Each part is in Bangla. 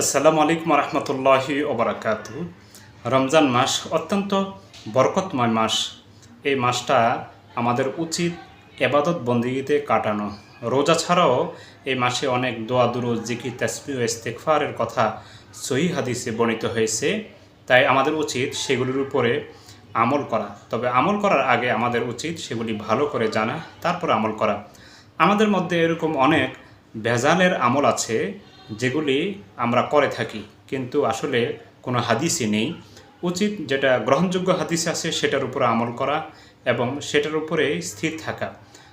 আসসালামু আলাইকুম রহমতুল্লাহি ওবরাকাত রমজান মাস অত্যন্ত বরকতময় মাস। এই মাসটা আমাদের উচিত এবাদত বন্দিগিতে কাটানো। রোজা ছাড়াও এই মাসে অনেক দোয়া দুরু জিকি তাসবি ও ইস্তেকফারের কথা সহি হাদিসে বর্ণিত হয়েছে। তাই আমাদের উচিত সেগুলির উপরে আমল করা। তবে আমল করার আগে আমাদের উচিত সেগুলি ভালো করে জানা, তারপর আমল করা। আমাদের মধ্যে এরকম অনেক ভেজালের আমল আছে যেগুলি আমরা করে থাকি, কিন্তু আসলে কোনো হাদিসই নেই। উচিত যেটা গ্রহণযোগ্য হাদিস আছে সেটার উপরে আমল করা এবং সেটার উপরে স্থির থাকা।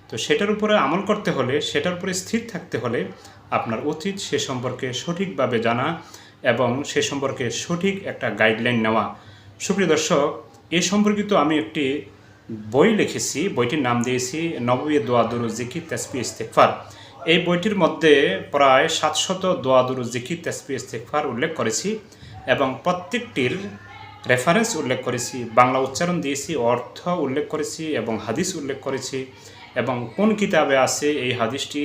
তো সেটার উপরে আমল করতে হলে, সেটার উপরে স্থির থাকতে হলে আপনার উচিত সে সম্পর্কে সঠিকভাবে জানা এবং সে সম্পর্কে সঠিক একটা গাইডলাইন নেওয়া। সুপ্রিয় দর্শক, এ সম্পর্কিত আমি একটি বই লিখেছি, বইটির নাম দিয়েছি নবী দোয়া দুরু জিকির তেসপি ইস্তেকফার এই বইটির মধ্যে প্রায় সাতশত দোয়া দুরু জিকির তেসপি ইস্তেকফার উল্লেখ করেছি এবং প্রত্যেকটির রেফারেন্স উল্লেখ করেছি, বাংলা উচ্চারণ দিয়েছি, অর্থ উল্লেখ করেছি এবং হাদিস উল্লেখ করেছি এবং কোন কিতাবে আছে এই হাদিসটি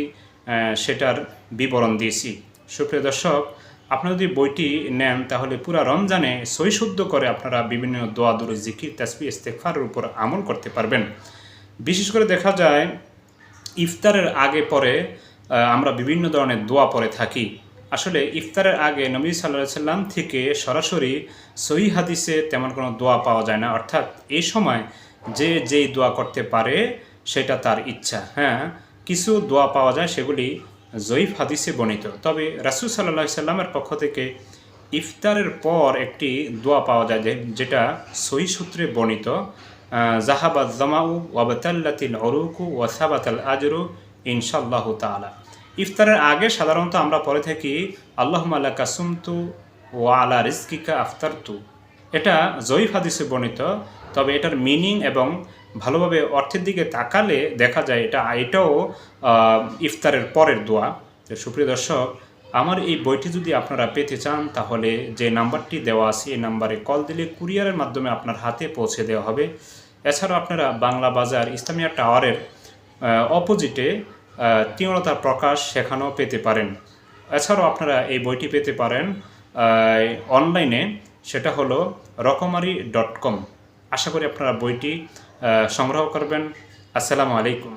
সেটার বিবরণ দিয়েছি। সুপ্রিয় দর্শক আপনারা যদি বইটি নেন তাহলে পুরা রমজানে সৈশুদ্ধ করে আপনারা বিভিন্ন দোয়া দুরু জিকির তাসবি ইস্তেকফারের উপর আমল করতে পারবেন। বিশেষ করে দেখা যায়, ইফতারের আগে পরে আমরা বিভিন্ন ধরনের দোয়া পরে থাকি। আসলে ইফতারের আগে নবী সাল্লাহ সাল্লাম থেকে সরাসরি সহি হাদিসে তেমন কোনো দোয়া পাওয়া যায় না। অর্থাৎ এই সময় যে যেই দোয়া করতে পারে, সেটা তার ইচ্ছা। হ্যাঁ কিছু দোয়া পাওয়া যায়, সেগুলি জয়ীফ হাদিসে বর্ণিত। তবে রাসুল সাল্লাহ সাল্লামের পক্ষ থেকে ইফতারের পর একটি দোয়া পাওয়া যায় যেটা সহি সূত্রে বর্ণিত জাহাবাদ জামাউ ওয়াবাতাল্লাতিল অরুকু ওয়াসাবাতাল আজরু ইনশাল্লাহ তাআলা। ইফতারের আগে সাধারণত আমরা পড়ে থাকি আল্লাহ মাল্লা কাসুমতু ও আলা রিজকিকা আফতারতু। এটা জয়ীফ হাদিসে বর্ণিত, তবে এটার মিনিং এবং ভালোভাবে অর্থের দিকে তাকালে দেখা যায় এটা এটাও ইফতারের পরের দোয়া। সুপ্রিয় দর্শক, আমার এই বইটি যদি আপনারা পেতে চান, তাহলে যে নাম্বারটি দেওয়া আছে, এই নাম্বারে কল দিলে কুরিয়ারের মাধ্যমে আপনার হাতে পৌঁছে দেওয়া হবে। এছাড়াও আপনারা বাংলা বাজার ইসলামিয়া টাওয়ারের অপোজিটে তীব্রতা প্রকাশ সেখানেও পেতে পারেন। এছাড়াও আপনারা এই বইটি পেতে পারেন অনলাইনে। সেটা হলো রকমারি ডট কম। আশা করি আপনারা বইটি সংগ্রহ করবেন। আসসালামু আলাইকুম।